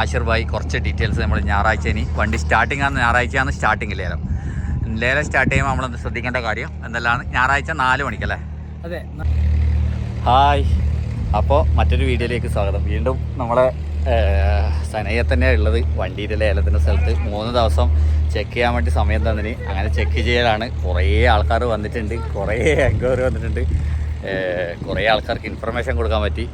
ആഷിർ ഭായി കുറച്ച് ഡീറ്റെയിൽസ് നമ്മൾ ഞായറാഴ്ച ഇനി വണ്ടി സ്റ്റാർട്ടിംഗ് ആണ് ഞായറാഴ്ചയാണ് സ്റ്റാർട്ടിംഗ് ലേലം. ലേലം സ്റ്റാർട്ട് ചെയ്യുമ്പോൾ നമ്മൾ ശ്രദ്ധിക്കേണ്ട കാര്യം? എന്തെല്ലാം ഞായറാഴ്ച നാല് മണിക്കല്ലേ അതെ. ഹായ്. അപ്പോൾ മറ്റൊരു വീഡിയോയിലേക്ക് സ്വാഗതം. വീണ്ടും നമ്മളെ സനയെ തന്നെ ഉള്ളത് വണ്ടിയുടെ ലേലത്തിന്റെ സ്ഥലത്ത്. മൂന്ന് ദിവസം ചെക്ക് ചെയ്യാൻ വേണ്ടി സമയം തന്നിന്. അങ്ങനെ ചെക്ക് ചെയ്യലാണ്. കുറേ ആൾക്കാർ വന്നിട്ടുണ്ട്. കുറേ എൻക്വയറി വന്നിട്ടുണ്ട്. കുറേ ആൾക്കാർക്ക് ഇൻഫർമേഷൻ കൊടുക്കാൻ പറ്റി.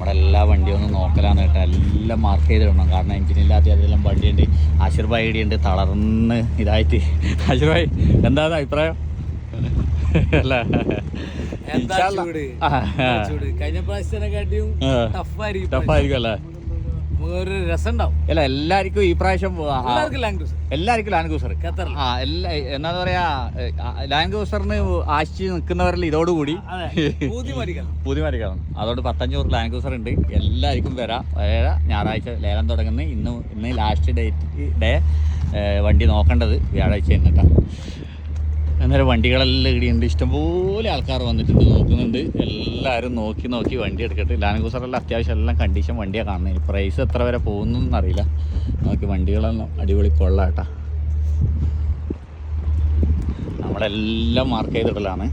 നമ്മുടെ എല്ലാ വണ്ടിയും ഒന്ന് നോക്കലാന്ന് കേട്ടോ എല്ലാം മാർക്ക് ചെയ്തിടണം. കാരണം എഞ്ചിനില്ലാത്ത അതെല്ലാം വണ്ടിയുണ്ട്. ആശിർ ഭായി ഇടിയുണ്ട് തളർന്ന് ഇതായിട്ട്. ആശിർ ഭായി എന്താണ് അഭിപ്രായം? അല്ല? കഴിഞ്ഞ പ്രാവശ്യത്തിനെക്കാട്ടിയും. ടഫായിരിക്കും ടഫായിരിക്കും അല്ലേ? ഒരു രസം ഉണ്ടാവും അല്ല എല്ലാവർക്കും ഈ പ്രാവശ്യം എല്ലാവർക്കും ലാൻഡ് ക്രൂസർ ആ എല്ലാ എന്താ പറയാ ലാൻഡ് ക്രൂസറിന് ആശിച്ച് നിൽക്കുന്നവരിൽ ഇതോടുകൂടി അതെ. അതോട് പത്തഞ്ഞൂറ് ലാൻഡ് ക്രൂസർ ഉണ്ട്. എല്ലാവർക്കും വരാം. വരാ ഞായറാഴ്ച ലേലം തുടങ്ങുന്നത് ഇന്ന് ഇന്ന് ലാസ്റ്റ് ഡേറ്റ് ഡേ വണ്ടി നോക്കേണ്ടത് വ്യാഴാഴ്ച എന്നിട്ടാണ് അന്നേരം വണ്ടികളെല്ലാം ഇടിയുണ്ട്. ഇഷ്ടംപോലെ ആൾക്കാർ വന്നിട്ടുണ്ട് നോക്കുന്നുണ്ട്. എല്ലാവരും നോക്കി നോക്കി വണ്ടി എടുക്കട്ടെ. ലാൻഡ് ക്രൂസറെല്ലാം അത്യാവശ്യം എല്ലാം കണ്ടീഷൻ വണ്ടിയാണ് കാണുന്നത് പ്രൈസ് എത്ര വരെ പോകുന്നതെന്ന് അറിയില്ല. നോക്കി വണ്ടികളെല്ലാം അടിപൊളി കൊള്ളാട്ടാ. നമ്മളെല്ലാം മാർക്ക് ചെയ്തിടലാണ്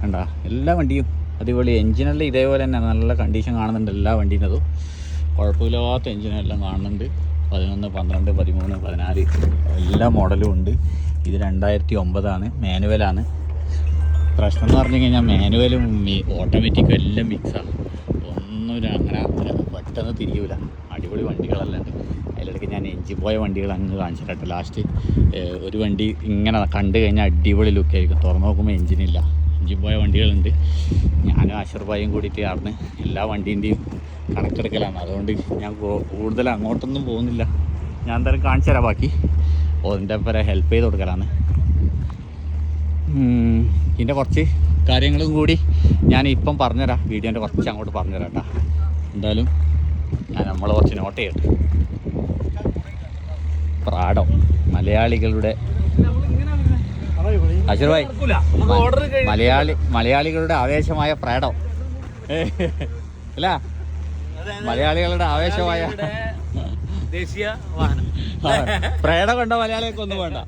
വേണ്ട എല്ലാ വണ്ടിയും അടിപൊളി. എൻജിനെല്ലാം ഇതേപോലെ തന്നെ നല്ല കണ്ടീഷൻ കാണുന്നുണ്ട് എല്ലാ വണ്ടീനതും. കുഴപ്പമില്ലാത്ത എൻജിനെല്ലാം കാണുന്നുണ്ട്. പതിനൊന്ന് പന്ത്രണ്ട് പതിമൂന്ന് പതിനാല് എല്ലാ മോഡലും ഉണ്ട്. ഇത് രണ്ടായിരത്തി ഒമ്പതാണ് മാനുവലാണ്. പ്രശ്നം എന്ന് പറഞ്ഞു കഴിഞ്ഞാൽ മാനുവലും ഓട്ടോമാറ്റിക്കും എല്ലാം മിക്സാണ് ഒന്നും അങ്ങനെ പെട്ടെന്ന് തിരിയൂല. അടിപൊളി വണ്ടികളെല്ലാം ഉണ്ട്. അതിലിടയ്ക്ക് ഞാൻ എഞ്ചി പോയ വണ്ടികൾ അങ്ങ് കാണിച്ചിട്ടുണ്ട്. ലാസ്റ്റ് ഒരു വണ്ടി ഇങ്ങനെ കണ്ടു കഴിഞ്ഞാൽ അടിപൊളി ലുക്കായിരിക്കും തുറന്നു നോക്കുമ്പോൾ എഞ്ചിനില്ല എഞ്ചിൻ പോയ വണ്ടികളുണ്ട്. ഞാനും ആശുർബായും കൂടിയിട്ട് ചേർന്ന് എല്ലാ വണ്ടീന്റെയും കണക്കെടുക്കലാണ്. അതുകൊണ്ട് ഞാൻ കൂടുതൽ അങ്ങോട്ടൊന്നും പോകുന്നില്ല. ഞാൻ എന്തായാലും കാണിച്ചു തരാം ബാക്കി. അതിന്റെ പേരെ ഹെൽപ്പ് ചെയ്ത് കൊടുക്കലാണ്. ഇതിന്റെ കുറച്ച് കാര്യങ്ങളും കൂടി ഞാൻ ഇപ്പം പറഞ്ഞുതരാം. വീഡിയോന്റെ കുറച്ച് അങ്ങോട്ട് പറഞ്ഞുതരാം കേട്ടോ. എന്തായാലും ഞാൻ നമ്മൾ കുറച്ച് നോട്ട് ചെയ്യട്ടെ. പ്രാടം. മലയാളികളുടെ ഭായ് ഓർഡർ മലയാളി മലയാളികളുടെ ആവേശമായ പ്രേടം. അല്ല? മലയാളികളുടെ ആവേശമായ ദേശീയ വാഹനം. പ്രേട കണ്ട മലയാളികൾക്ക് ഒന്നും വേണ്ട.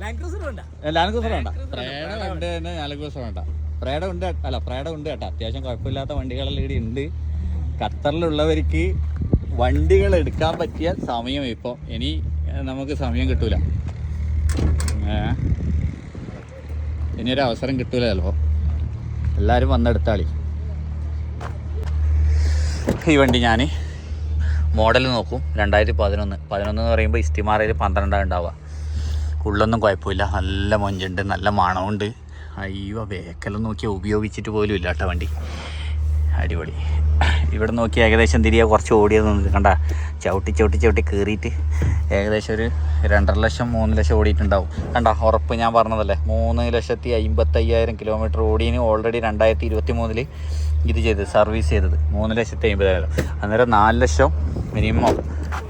ലാംഗ് ക്രൂസർ വേണ്ട. ലാൻഡ് ക്രൂസർ വേണ്ട. പ്രേട ഉണ്ട് തന്നെ ലാൻഡ് ക്രൂസർ വേണ്ട. പ്രേട ഉണ്ട് അല്ല പ്രേട ഉണ്ട് കേട്ടോ. അത്യാവശ്യം കുഴപ്പമില്ലാത്ത വണ്ടികളെല്ലാം ഇവിടെ ഉണ്ട്. ഖത്തറിലുള്ളവർക്ക് വണ്ടികൾ എടുക്കാൻ പറ്റിയ സമയം ഇപ്പോൾ ഇനി നമുക്ക് സമയം കിട്ടൂല. ഏ? ഇനി ഒരു അവസരം കിട്ടൂല ചിലപ്പോൾ എല്ലാവരും വന്നെടുത്താളി. ഈ വണ്ടി ഞാൻ മോഡൽ നോക്കും. രണ്ടായിരത്തി പതിനൊന്ന് പതിനൊന്ന് എന്ന് പറയുമ്പോൾ ഇസ്തിമാറയിൽ പന്ത്രണ്ടാണ് ഉണ്ടാവുക. ഉള്ളൊന്നും കുഴപ്പമില്ല. നല്ല മൊഞ്ചുണ്ട് നല്ല മണമുണ്ട് അയ്യോ വേക്കലൊന്നും നോക്കിയാൽ ഉപയോഗിച്ചിട്ട് പോലും ഇല്ല കേട്ടോ വണ്ടി. അടിപൊളി. ഇവിടെ നോക്കി ഏകദേശം തിരികെ കുറച്ച് ഓടിയത് കണ്ട ചവിട്ടി ചവിട്ടി ചവിട്ടി കയറിയിട്ട് ഏകദേശം ഒരു രണ്ടര ലക്ഷം മൂന്ന് ലക്ഷം ഓടിയിട്ടുണ്ടാവും. കണ്ട ഉറപ്പ് ഞാൻ പറഞ്ഞതല്ലേ മൂന്ന് ലക്ഷത്തി അമ്പത്തയ്യായിരം കിലോമീറ്റർ ഓടിയതിന് ഓൾറെഡി രണ്ടായിരത്തി ഇരുപത്തി മൂന്നിൽ ഇത് ചെയ്തത് സർവീസ് ചെയ്തത്. മൂന്ന് ലക്ഷത്തി അമ്പതായിരം അന്നേരം നാല് ലക്ഷം മിനിമം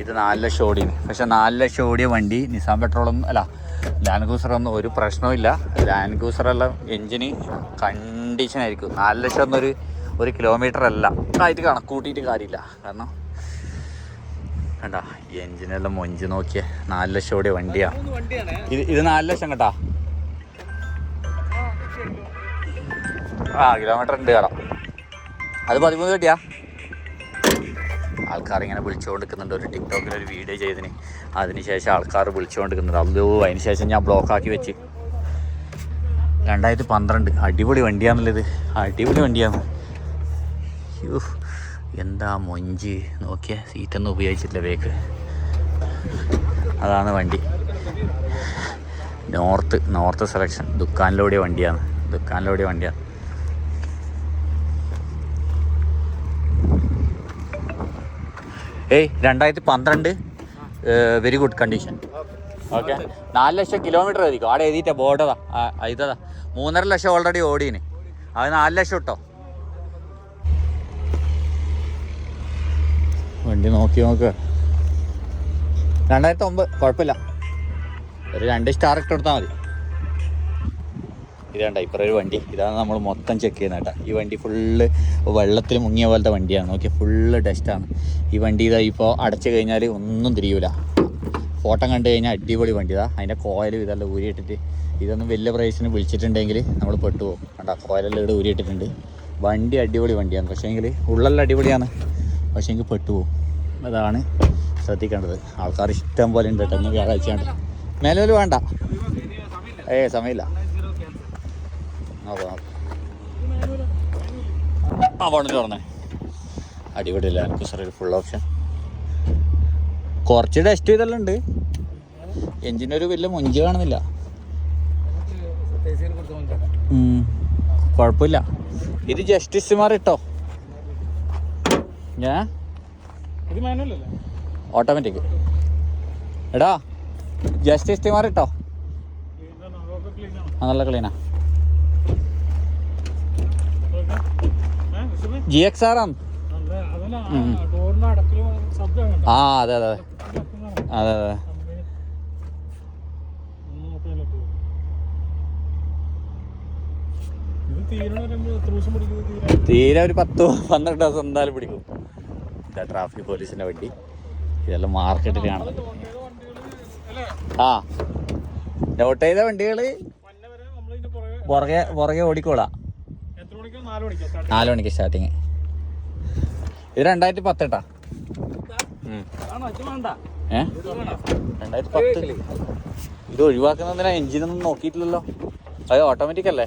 ഇത് നാല് ലക്ഷം ഓടിയത് പക്ഷേ നാല് ലക്ഷം ഓടിയ വണ്ടി നിസാം പെട്രോളൊന്നും അല്ല ലാൻഡ് ക്രൂസറൊന്നും ഒരു പ്രശ്നവും ഇല്ല. ലാൻഡ് ക്രൂസറെല്ലാം എൻജിന് കണ്ടീഷനായിരിക്കും നാല് ലക്ഷം എന്നൊരു ഒരു കിലോമീറ്റർ അല്ല. ആയിട്ട് കണക്കൂട്ടിയിട്ട് കാര്യമില്ല. കാരണം കണ്ടാ എൻജിനെല്ലാം മൊഞ്ച് നോക്കിയ. നാല് ലക്ഷം ഓടിയ വണ്ടിയാണ്. ഇത് ഇത് നാല് ലക്ഷം കേട്ടാ ആ കിലോമീറ്റർ ഉണ്ട് കേടാ അത് പതിമൂന്ന് കിട്ടിയാ? ആൾക്കാർ ഇങ്ങനെ വിളിച്ചുകൊണ്ടിരിക്കുന്നുണ്ട് ഒരു ടിക്ടോക്കിൽ ഒരു വീഡിയോ ചെയ്തിന് അതിനുശേഷം ആൾക്കാർ വിളിച്ചുകൊണ്ടിരിക്കുന്നുണ്ട് അതോ അതിന് ശേഷം ഞാൻ ബ്ലോക്കാക്കി വെച്ച്. രണ്ടായിരത്തി പന്ത്രണ്ട്. അടിപൊളി വണ്ടിയാണല്ലോ ഇത് അടിപൊളി വണ്ടിയാണ് യ്യോ, എന്താ മൊഞ്ച്? നോക്കിയ സീറ്റൊന്നും ഉപയോഗിച്ചിട്ടില്ല ബേക്ക്. അതാണ് വണ്ടി. North north selection. ദുക്കാനിലൂടെ വണ്ടിയാണ്. ദുക്കാനിലൂടെ വണ്ടിയാണ്. ഏയ് രണ്ടായിരത്തി പന്ത്രണ്ട് വെരി ഗുഡ് കണ്ടീഷൻ ഓക്കെ നാല് ലക്ഷം കിലോമീറ്റർ ആയിരിക്കും. അവിടെ എഴുതിയിട്ടാണ് ബോർഡതാ ഇതാ മൂന്നര ലക്ഷം ഓൾറെഡി ഓടീന്. അത് നാല് ലക്ഷം ഇട്ടോ? വണ്ടി നോക്കി നോക്ക്. രണ്ടായിരത്തി ഒമ്പത് കുഴപ്പമില്ല ഒരു രണ്ട് സ്റ്റാർ ഇട്ട് കൊടുത്താൽ മതി. ഇതാണ്ട ഇപ്പറ ഒരു വണ്ടി. ഇതാണ് നമ്മൾ മൊത്തം ചെക്ക് ചെയ്യുന്നത് കേട്ടോ. ഈ വണ്ടി ഫുള്ള് വെള്ളത്തിൽ മുങ്ങിയ പോലത്തെ വണ്ടിയാണ്. നോക്കിയ ഫുള്ള് ഡസ്റ്റാണ് ഈ വണ്ടി ഇതാ ഇപ്പോൾ അടച്ചു കഴിഞ്ഞാൽ ഒന്നും തിരിയൂല. ഫോട്ടോ കണ്ടു കഴിഞ്ഞാൽ അടിപൊളി വണ്ടി ഇതാ. അതിന്റെ കോയലും ഇതെല്ലാം ഊരിയിട്ടിട്ട് ഇതൊന്നും വലിയ പ്രൈസിന് വിളിച്ചിട്ടുണ്ടെങ്കിൽ നമ്മൾ പെട്ടുപോകും. കണ്ട കോയലെല്ലാം ഇവിടെ ഊരിയിട്ടിട്ടുണ്ട്. വണ്ടി അടിപൊളി വണ്ടിയാണ്. പക്ഷേ എങ്കിൽ ഉള്ളെല്ലാം അടിപൊളിയാണ്. പക്ഷേങ്കിൽ പെട്ടുപോകും. അതാണ് ശ്രദ്ധിക്കേണ്ടത്. ആൾക്കാർ ഇഷ്ടം പോലെ ഉണ്ട് കേട്ടോ. വ്യാഴാഴ്ചയാണ്. മേലോൽ വേണ്ട. ഏ സമയമില്ല. നോക്കാം ആ പോണിട്ട് പറഞ്ഞേ. അടിപൊളി എനിക്ക് സാർ ഫുൾ ഓപ്ഷൻ കുറച്ച് ടെസ്റ്റ് ചെയ്തെല്ലാം ഉണ്ട്. എഞ്ചിനൊരു വലിയ മുഞ്ചി കാണുന്നില്ല. കുഴപ്പമില്ല. ഇത് ജസ്റ്റിസുമാർ ഇട്ടോ. ഞാൻ ഓട്ടോമാറ്റിക് എടാ ജസ്റ്റിസുമാർ ഇട്ടോ? ആ നല്ല ക്ലീനാ ജി എക്സ് ആർ ആണ്. ആ അതെ അതെ അതെ. അതെ അതെ ഇത് തീരണ എത്ര ദിവസം പിടിക്കുന്നത് തീരാൻ തീരെ ഒരു പത്ത് പന്ത്രണ്ട് ദിവസം എന്തായാലും പിടിക്കും. ഇതാ ട്രാഫിക് പോലീസിന്റെ വണ്ടി. ഇതെല്ലാം മാർക്കറ്റിലാണ് ആ. നോട്ട് ചെയ്ത വണ്ടികൾ പുറകെ പുറകെ ഓടിക്കോളാ. നാല് മണിക്കോ സ്റ്റാർട്ടിങ് ഇത് രണ്ടായിരത്തി പത്തെട്ടാ രണ്ടായിരത്തി പത്ത്. ഇത് ഒഴിവാക്കുന്നതിനാ എഞ്ചിനൊന്നും നോക്കിയിട്ടില്ലല്ലോ. അത് ഓട്ടോമാറ്റിക് അല്ലേ?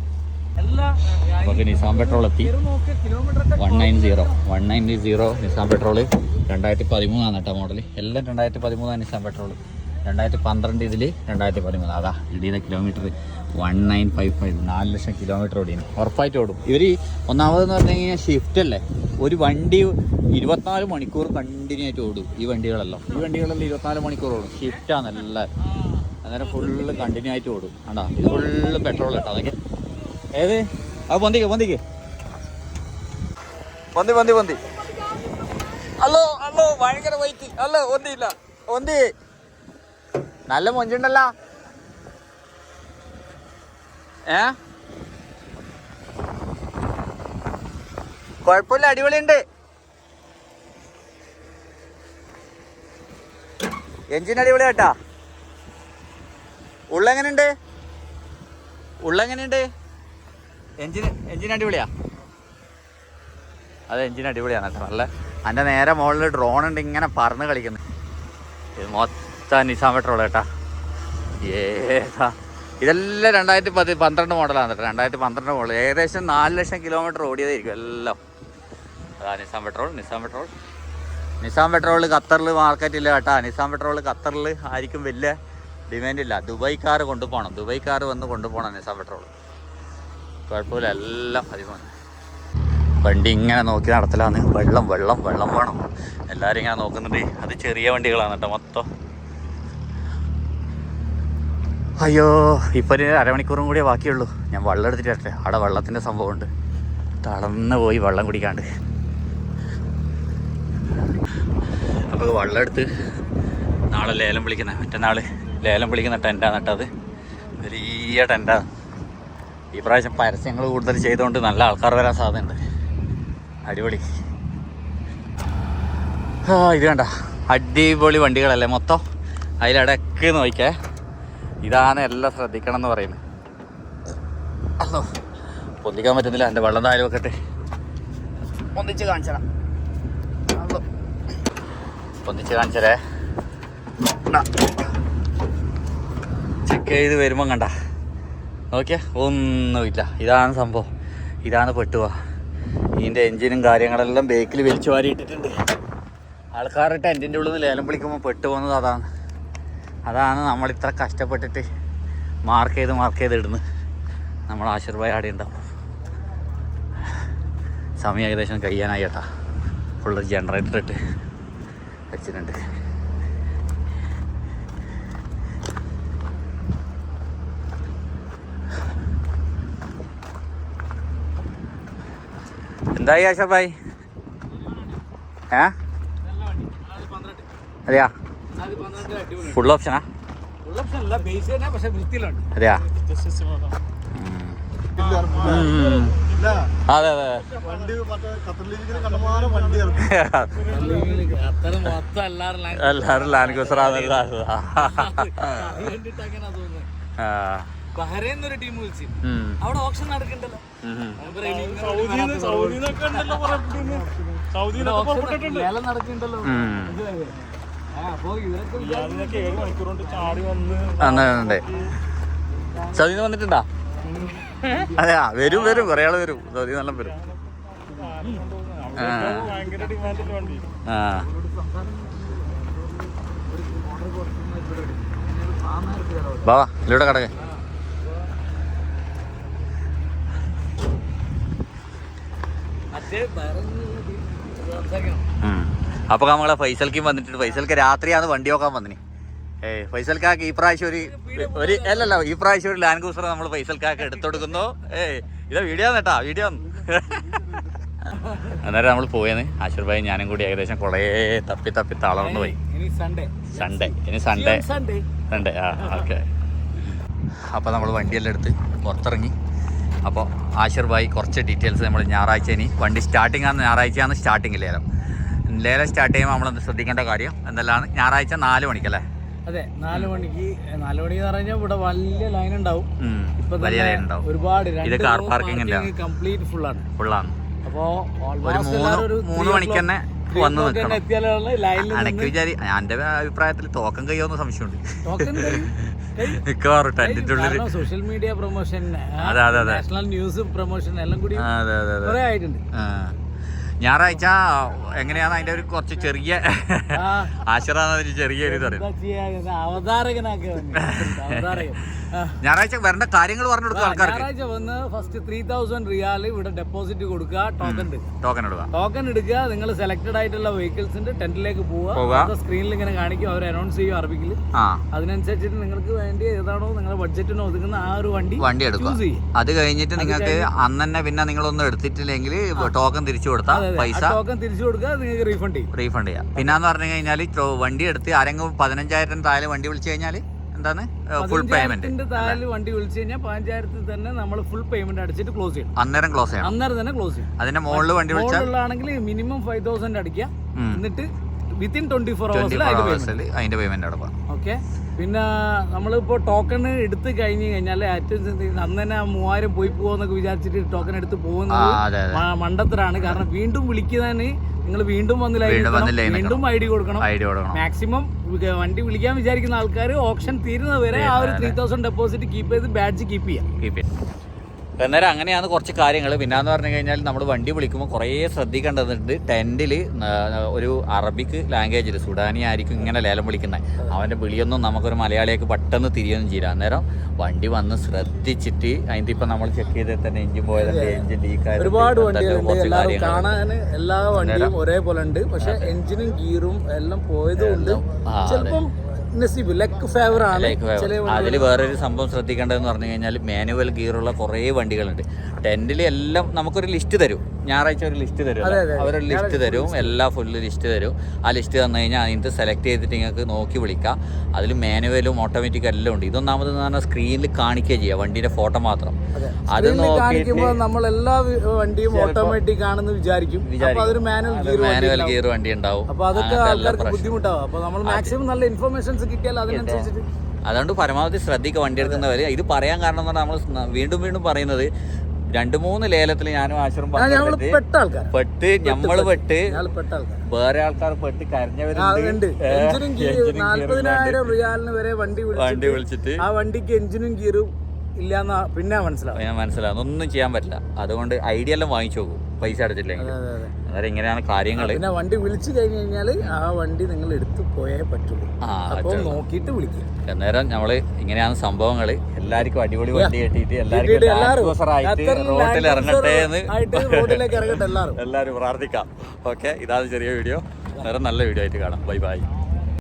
നമുക്ക് നിസാം പെട്രോൾ എത്തി. One nine zero one ninety zero Nissan Patrol രണ്ടായിരത്തി പതിമൂന്നാണ് കേട്ടോ മോഡൽ എല്ലാം രണ്ടായിരത്തി പതിമൂന്നാണ് നിസാം പെട്രോൾ രണ്ടായിരത്തി പന്ത്രണ്ട് ഇതിൽ രണ്ടായിരത്തി പതിമൂന്ന് അതാ ഇടിയുന്ന kilometre one nine five five നാല് ലക്ഷം കിലോമീറ്റർ ഓടിയാണ് ഉറപ്പായിട്ട് ഓടും. ഇവർ ഒന്നാമതെന്ന് പറഞ്ഞു കഴിഞ്ഞാൽ ഷിഫ്റ്റ് അല്ലേ? ഒരു വണ്ടി ഇരുപത്തിനാല് മണിക്കൂർ കണ്ടിന്യൂ ആയിട്ട് ഓടും ഈ വണ്ടികളെല്ലാം. ഈ വണ്ടികളെല്ലാം ഇരുപത്തിനാല് മണിക്കൂർ ഓടും. ഷിഫ്റ്റാണ് എല്ലാം അന്നേരം ഫുള്ള് കണ്ടിന്യൂ ആയിട്ട് ഓടും. ആണ്ടാ ഇത് ഫുള്ള് പെട്രോൾ കേട്ടോ. അതൊക്കെ ഏത്? ആ പൊന്തിക്ക് പൊന്തിക്ക്. പൊന്തി പൊന്തി പൊന്തി. അല്ലോ അല്ലോ ഭയങ്കര വൈറ്റ് അല്ലോ ഒന്നില്ല ഒന്തി നല്ല മൊഞ്ചുണ്ടല്ല. ഏ? കുഴപ്പമില്ല അടിപൊളിയുണ്ട്. എഞ്ചിൻ അടിപൊളി കേട്ടാ ഉള്ളെങ്ങനെയുണ്ട് ഉള്ളെങ്ങനെയുണ്ട് എഞ്ചിൻ എഞ്ചിൻ അടിപൊളിയാ. അത് എഞ്ചിൻ അടിപൊളിയാണ് കേട്ടോ. നല്ല അതിന്റെ നേരെ മുകളിൽ ഡ്രോൺ ഉണ്ട് ഇങ്ങനെ പറന്ന് കളിക്കുന്നത് ഇത് മൊത്തം നിസാൻ പെട്രോൾ കേട്ടാ. ഏതാ? ഇതെല്ലാം രണ്ടായിരത്തി പതി പന്ത്രണ്ട് മോഡലാണ് കേട്ടോ. രണ്ടായിരത്തി പന്ത്രണ്ട് മോഡൽ ഏകദേശം നാല് ലക്ഷം കിലോമീറ്റർ ഓടിയതായിരിക്കും എല്ലാം. അതാ Nissan Patrol Nissan Patrol Nissan Patrol ഖത്തറിൽ മാർക്കറ്റില്ല കേട്ടാ. നിസാൻ പെട്രോൾ ഖത്തറിൽ ആയിരിക്കും വലിയ ഡിമാൻഡ് ഇല്ല. ദുബൈക്കാർ കൊണ്ടുപോകണം. ദുബൈക്കാർ വന്ന് കൊണ്ടുപോകണം നിസാൻ പെട്രോൾ കുഴപ്പമില്ല എല്ലാം അധികമാണ് വണ്ടി ഇങ്ങനെ നോക്കി നടത്തലാണ്. വെള്ളം വെള്ളം വെള്ളം വേണം. എല്ലാവരും ഇങ്ങനെ നോക്കുന്നുണ്ട്. അത് ചെറിയ വണ്ടികളാണ് കേട്ടോ മൊത്തം. അയ്യോ ഇപ്പം ഒരു അരമണിക്കൂറും കൂടിയേ ബാക്കിയുള്ളൂ. ഞാൻ വെള്ളം എടുത്തിട്ട് വരട്ടെ. അവിടെ വെള്ളത്തിന്റെ സംഭവമുണ്ട്. തളർന്ന് പോയി വെള്ളം കുടിക്കാണ്ട്. അപ്പോൾ വെള്ളം എടുത്ത് നാളെ ലേലം വിളിക്കുന്ന മറ്റന്നാൾ ലേലം വിളിക്കുന്ന ടെന്റാണ് കേട്ടോ അത്. വലിയ ടെന്റാണ് ഈ പ്രാവശ്യം പരസ്യങ്ങൾ കൂടുതൽ ചെയ്തുകൊണ്ട് നല്ല ആൾക്കാർ വരാൻ സാധ്യതയുണ്ട്. അടിപൊളി. ഇത് കണ്ട. അടിപൊളി വണ്ടികളല്ലേ മൊത്തം? അതിലിടക്ക് നോക്കിക്കേ. ഇതാണ് എല്ലാം ശ്രദ്ധിക്കണം എന്ന് പറയുന്നത്. അല്ലോ പൊന്തിക്കാൻ പറ്റുന്നില്ല. എന്റെ വെള്ളം താഴെ വെക്കട്ടെ. പൊന്തിച്ച് കാണിച്ചടാ അല്ലോ പൊന്തിച്ച് കാണിച്ചരേ ചെക്ക് ചെയ്ത് വരുമ്പം കണ്ട. നോക്കിയാ ഒന്നുമില്ല. ഇതാണ് സംഭവം. ഇതാണ് പെട്ടുക. ഇതിന്റെ എൻജിനും കാര്യങ്ങളെല്ലാം ബേക്കിൽ വലിച്ചു വാരിയിട്ടിട്ടുണ്ട്. ആൾക്കാർ ടെന്റിന്റെ ഉള്ളിൽ നിന്ന് ലേലം വിളിക്കുമ്പോൾ പെട്ടുപോകുന്നത് അതാണ്. അതാണ് നമ്മൾ ഇത്ര കഷ്ടപ്പെട്ടിട്ട് മാർക്ക് ചെയ്ത് മാർക്ക് ചെയ്ത് ഇടുന്നത്. നമ്മൾ ആശീർവാദം ആടെ ഉണ്ടാവും. സമയം ഏകദേശം കഴിയാനായി കേട്ടാ. ഫുള്ള് ജനറേറ്റർ ഇട്ട് വെച്ചിട്ടുണ്ട്. എന്തായി ആശാബായി ഏ? അതെയാ? ഫുൾ ഓപ്ഷനാ അതെയാ. അതെ അതെ എല്ലാവരും ലാൻഡ് തോന്നുന്നത് ആ. ബഹ്റൈൻ ടീം വിളിച്ച്. അവിടെ ഓപ്ഷൻ നടക്കണ്ടല്ലോ. ലേലം നടക്കണ്ടല്ലോ ഉം. ആ, അപ്പൊ ഇവരൊക്കെ അന്നുണ്ട് സൗദി വന്നിട്ടുണ്ടാ? അതെയാ വരും വരും. കൊറേ ആൾ വരും. സൗദി നല്ല വരും. ആ. ആ. ബാവാ ഇതിലൂടെ കടകെ മറ്റേ ബഹ്റൈൻ ടീം സംസാരിക്കണം അപ്പൊ നമ്മളെ ഫൈസൽക്കും വന്നിട്ടുണ്ട്. ഫൈസൽക്ക് രാത്രിയാണ് വണ്ടി നോക്കാൻ വന്നിന്. ഏ ഫൈസൽക്കാക്ക് ഈ പ്രാവശ്യം ഒരു ഒരു അല്ലല്ല ഈ പ്രാവശ്യം ഒരു ലാൻഡ് ക്രൂസർ നമ്മൾ ഫൈസൽക്കാക്ക് എടുത്തെടുക്കുന്നു. ഏ ഇതാ വീഡിയോ കേട്ടാ വീഡിയോ അന്നേരം നമ്മൾ പോയത് ആശുർ ഭായി ഞാനും കൂടി ഏകദേശം കുറേ തപ്പി തപ്പി തളർന്നു പോയി. സൺഡേ സൺഡേ ഇനി സൺഡേ സൺഡേ സൺഡേ ആ ഓക്കെ. അപ്പോൾ നമ്മൾ വണ്ടിയെല്ലാം എടുത്ത് പുറത്തിറങ്ങി. അപ്പോൾ ആഷിർ ഭായി കുറച്ച് ഡീറ്റെയിൽസ് നമ്മൾ ഞായറാഴ്ച ഇനി വണ്ടി സ്റ്റാർട്ടിംഗ് ആണ് ഞായറാഴ്ചയാണ് സ്റ്റാർട്ടിങ് ലേലം. ലേലം സ്റ്റാർട്ട് ചെയ്യുമ്പോൾ നമ്മൾ ശ്രദ്ധിക്കേണ്ട കാര്യം? എന്തെല്ലാം ഞായറാഴ്ച നാല് മണിക്കല്ലേ? അതെ നാല് മണിക്ക് നാല് മണിക്ക് എന്ന് പറഞ്ഞാൽ ഇവിടെ വലിയ ലൈൻ ഉണ്ടാവും. വലിയ ലൈൻ ഉണ്ടാവും. ഒരുപാട് ഇത് കാർ പാർക്കിംഗ്. കംപ്ലീറ്റ് ഫുൾ ആണ്. ഫുള്ളാണ് അപ്പോ ഒരു മൂന്ന് മൂന്ന് മണിക്ക് തന്നെ വന്ന് നിൽക്കണം. അനക്ക് വിചാരി എന്റെ അഭിപ്രായത്തിൽ തോക്കം കഴിയുമെന്ന് സംശയമുണ്ട്. മിക്കവാറും ടെന്റിന്റെ ഉള്ളിൽ സോഷ്യൽ മീഡിയ പ്രൊമോഷൻ അതെ, അതെ, അതെ. നാഷണൽ ന്യൂസ് പ്രൊമോഷൻ എല്ലാം കൂടി അതെ അതെ അതെ. കുറെ ആയിട്ടുണ്ട്. ഞായറാഴ്ച എങ്ങനെയാണ് അതിന്റെ ഒരു കുറച്ച് ചെറിയ ആ. ചെറിയ ഒരു. ഞായറാഴ്ച വരേണ്ട കാര്യങ്ങൾ പറഞ്ഞു കൊടുക്കുക ആൾക്കാർക്ക്. ഞായറാഴ്ച വന്ന് ഫസ്റ്റ് ത്രീ തൗസൻഡ് റിയാൽ ഇവിടെ ഡെപ്പോസിറ്റ് കൊടുക്കുക ടോക്കൺ എടുക്കുക ടോക്കൺ എടുക്കുക ടോക്കൺ എടുക്കുക നിങ്ങൾ സെലക്ടഡ് ആയിട്ടുള്ള വെഹിക്കിൾസിന്റെ ടെന്റിലേക്ക് പോവുക. സ്ക്രീനിൽ ഇങ്ങനെ കാണിക്കും അവർ അനൗൺസ് ചെയ്യും അറബിക്കിൽ അതിനനുസരിച്ചിട്ട് നിങ്ങൾക്ക് വേണ്ടി ഏതാണോ നിങ്ങളുടെ ബഡ്ജറ്റിന് ഒതുങ്ങുന്ന ആ ഒരു വണ്ടി വണ്ടി എടുക്കുക. അത് കഴിഞ്ഞിട്ട് നിങ്ങൾക്ക് അന്ന് തന്നെ പിന്നെ നിങ്ങളൊന്നും എടുത്തിട്ടില്ലെങ്കിൽ ടോക്കൺ തിരിച്ചു കൊടുത്താൽ പൈസ. ടോക്കൺ തിരിച്ചു കൊടുക്കുക നിങ്ങൾക്ക് റീഫണ്ട് ചെയ്യും. റീഫണ്ട് ചെയ്യാം. പിന്നെന്ന് പറഞ്ഞു കഴിഞ്ഞാൽ വണ്ടി എടുത്ത് ആരെങ്കിലും പതിനഞ്ചായിരം താഴെ വണ്ടി വിളിച്ചു കഴിഞ്ഞാൽ എന്താണ്? ഫുൾ പേയ്മെന്റ് താഴെ വണ്ടി വിളിച്ചു കഴിഞ്ഞാൽ പതിനഞ്ചായിരത്തിൽ തന്നെ നമ്മൾ ഫുൾ പേയ്മെന്റ് അടിച്ചിട്ട് ക്ലോസ് ചെയ്യണം. അന്നേരം ക്ലോസ് ചെയ്യണം. അന്നേരം തന്നെ ക്ലോസ് ചെയ്യും അതിന്റെ മുകളിൽ വണ്ടി വിളിച്ചാണെങ്കിൽ മിനിമം ഫൈവ് തൗസൻഡ് അടിക്കുക. എന്നിട്ട് വിത്തിൻ ട്വന്റി ഫോർ ട്വന്റി അവേഴ്സിൽ അതിന്റെ പേയ്മെന്റ് അവേഴ്സിൽ അതിന്റെ പേയ്മെന്റ് അടക്കാം ഓക്കെ. പിന്നെ നമ്മളിപ്പോൾ ടോക്കൺ എടുത്ത് കഴിഞ്ഞ് കഴിഞ്ഞാൽ ഏറ്റവും അന്ന് തന്നെ മൂവായിരം പോയി പോകുമെന്നൊക്കെ വിചാരിച്ചിട്ട് ടോക്കൺ എടുത്ത് പോകുന്നത് മണ്ടത്തരാണ്. കാരണം വീണ്ടും വിളിക്കുന്നതിന് നിങ്ങൾ വീണ്ടും വന്ന് വീണ്ടും ഐ ഡി കൊടുക്കണം. ഐ ഡി കൊടുക്കണം. മാക്സിമം വണ്ടി വിളിക്കാൻ വിചാരിക്കുന്ന ആൾക്കാർ ഓപ്ഷൻ തീരുന്നത് വരെ ആ ഒരു ത്രീ തൗസൻഡ് ഡെപ്പോസിറ്റ് കീപ്പ് ചെയ്ത് ബാഡ്ജ് കീപ്പ് ചെയ്യാം. കീപ്പ് ചെയ്യാം. അന്നേരം അങ്ങനെയാണ് കുറച്ച് കാര്യങ്ങൾ പിന്നെന്ന് പറഞ്ഞു കഴിഞ്ഞാൽ നമ്മൾ വണ്ടി വിളിക്കുമ്പോൾ കുറേ ശ്രദ്ധിക്കേണ്ടതുണ്ട്. ടെന്റിൽ ഒരു അറബിക് ലാംഗ്വേജിൽ സുഡാനി ആയിരിക്കും ഇങ്ങനെ ലേലം വിളിക്കുന്നത് അവന്റെ വിളിയൊന്നും നമുക്കൊരു മലയാളിയൊക്കെ പെട്ടെന്ന് തിരിയൊന്നും ചെയ്യില്ല. അന്നേരം വണ്ടി വന്ന് ശ്രദ്ധിച്ചിട്ട് അതിന്റെ ഇപ്പം നമ്മൾ ചെക്ക് ചെയ്തിട്ട് തന്നെ എഞ്ചിൻ പോയതല്ലേ എഞ്ചിൻ ലീക്ക് ഒരുപാട് വണ്ടികളുണ്ട് കാണാൻ എല്ലാ വണ്ടിയും ഒരേപോലെ ഉണ്ട് പക്ഷേ എഞ്ചിനും ഗിയറും എല്ലാം പോയതും ചിലപ്പം നസീബ് ലക്ക് ഫേവർ ആണ്. അതിൽ വേറൊരു സംഭവം ശ്രദ്ധിക്കേണ്ടതെന്ന് പറഞ്ഞു കഴിഞ്ഞാൽ മാനുവൽ ഗിയറുള്ള കുറേ വണ്ടികളുണ്ട്. ടെന്റിൽ എല്ലാം നമുക്കൊരു ലിസ്റ്റ് തരും. ഞായറാഴ്ച ഒരു ലിസ്റ്റ് തരും. അവരൊരു ലിസ്റ്റ് തരും. എല്ലാ ഫുള്ള് ലിസ്റ്റ് തരും. ആ ലിസ്റ്റ് തന്നു കഴിഞ്ഞാൽ അതിനകത്ത് സെലക്ട് ചെയ്തിട്ട് നിങ്ങൾക്ക് നോക്കി വിളിക്കാം. അതിൽ മാനുവലും ഓട്ടോമാറ്റിക് എല്ലാം ഉണ്ട്. ഇതൊന്നാമത് എന്ന് പറഞ്ഞാൽ സ്ക്രീനിൽ കാണിക്കുക ചെയ്യുക വണ്ടിയുടെ ഫോട്ടോ മാത്രം. അത്. നോക്കിയിട്ട് നമ്മൾ എല്ലാ വണ്ടിയും ഓട്ടോമാറ്റിക് ആണെന്ന് വിചാരിക്കും. മാനുവൽ ഗിയർ വണ്ടി ഉണ്ടാവും. അപ്പൊ അതൊക്കെ ആൾക്കാർക്ക് ബുദ്ധിമുട്ടാവും. അപ്പൊ നമ്മൾ മാക്സിമം നല്ല ഇൻഫർമേഷൻസ് കിട്ടിയാൽ അതിനനുസരിച്ചിട്ട് അതുകൊണ്ട് പരമാവധി ശ്രദ്ധിക്കുക വണ്ടി എടുക്കുന്നവർ ഇത് പറയാൻ കാരണം എന്ന് പറഞ്ഞാൽ നമ്മൾ വീണ്ടും വീണ്ടും പറയുന്നത് രണ്ട് മൂന്ന് ലേലത്തിൽ ഞാനും ആശ്രം ഞങ്ങൾ പെട്ട ഞമ്മൾ പെട്ട്. വേറെ ആൾക്കാർ പെട്ട് കരഞ്ഞവരുണ്ട്. നാല്പതിനായിരം റിയാലിന് വരെ വണ്ടി വണ്ടി വിളിച്ചിട്ട്. ആ വണ്ടിക്ക് എഞ്ചിനും ഗിയറും ഇല്ലാന്ന് പിന്നെ മനസ്സിലാവും. ഞാൻ മനസ്സിലാവും. ഒന്നും ചെയ്യാൻ പറ്റില്ല. അതുകൊണ്ട് ഐഡിയ എല്ലാം വാങ്ങിച്ചു നോക്കും. പൈസ അടച്ചില്ലെങ്കിൽ അന്നേരം ഇങ്ങനെയാണ് കാര്യങ്ങൾ പിന്നെ വണ്ടി വിളിച്ചു കഴിഞ്ഞു കഴിഞ്ഞാൽ ആ വണ്ടി നിങ്ങൾ എടുത്തു പോയേ പറ്റുള്ളൂ. അപ്പോൾ നോക്കിയിട്ട് വിളിക്കുക അന്നേരം നമ്മൾ ഇങ്ങനെയാണ് സംഭവങ്ങൾ എല്ലാവർക്കും അടിപൊളി വണ്ടി കെട്ടിയിട്ട് എല്ലാവർക്കും റോട്ടിൽ ഇറങ്ങട്ടെ എന്ന് എല്ലാവരും പ്രാർത്ഥിക്കാം. ഓക്കെ ഇതാണ് ചെറിയ വീഡിയോ അന്നേരം നല്ല വീഡിയോ ആയിട്ട് കാണാം. Bye bye